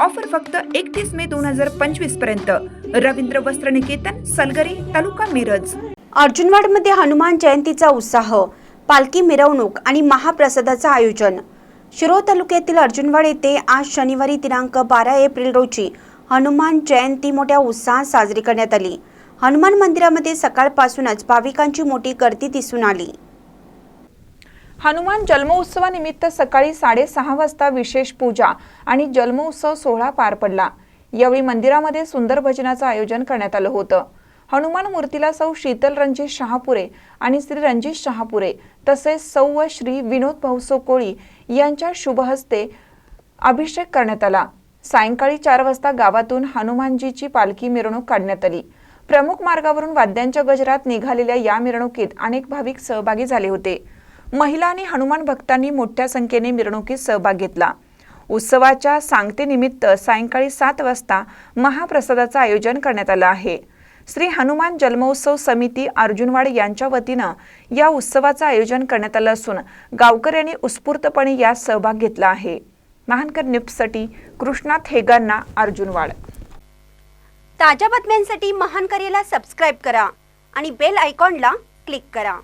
Offer फक्त एकतीस मे दोन हजार पंचवीसपर्यंत. रवींद्र वस्त्र निकेतन सलगरी तालुका मिरज. अर्जुनवाडमध्ये हनुमान जयंतीचा उत्साह पालखी मिरवणूक आणि महाप्रसादाचं आयोजन. शिरो तालुक्यातील अर्जुनवाड येथे आज शनिवारी दिनांक बारा एप्रिल रोजी हनुमान जयंती मोठ्या उत्साहात साजरी करण्यात आली. हनुमान मंदिरामध्ये सकाळपासूनच भाविकांची मोठी गर्दी दिसून आली. हनुमान जन्मोत्सवानिमित्त सकाळी साडेसहा वाजता विशेष पूजा आणि जन्मोत्सव सोहळा पार पडला. यावेळी मंदिरामध्ये सुंदर भजनाचं आयोजन करण्यात आलं होतं. हनुमान मूर्तीला सौ शीतल रणजित शहापुरे आणि श्री रणजित शहापुरे तसेच सौ व श्री विनोद भाऊसो कोळी यांच्या शुभहस्ते अभिषेक करण्यात आला. सायंकाळी चार वाजता गावातून हनुमानजीची पालखी मिरवणूक काढण्यात आली. प्रमुख मार्गावरून वाद्यांच्या गजरात निघालेल्या या मिरवणुकीत अनेक भाविक सहभागी झाले होते. महिला आणि हनुमान भक्तांनी मोठ्या संख्येने मिरवणुकीत सहभाग घेतला. उत्सवाच्या सांगतेनिमित्त सायंकाळी सात वाजता महाप्रसादाचं आयोजन करण्यात आलं आहे. श्री हनुमान जन्मोत्सव समिती अर्जुनवाड यांच्या वतीनं या उत्सवाचं आयोजन करण्यात आलं असून गावकऱ्यांनी उत्स्फूर्तपणे यात सहभाग घेतला आहे. महानकर न्यूजसाठी कृष्णा थेगांना अर्जुनवाड. ताज्या बातम्यांसाठी महानकरेला सबस्क्राईब करा आणि बेल आयकॉनला क्लिक करा.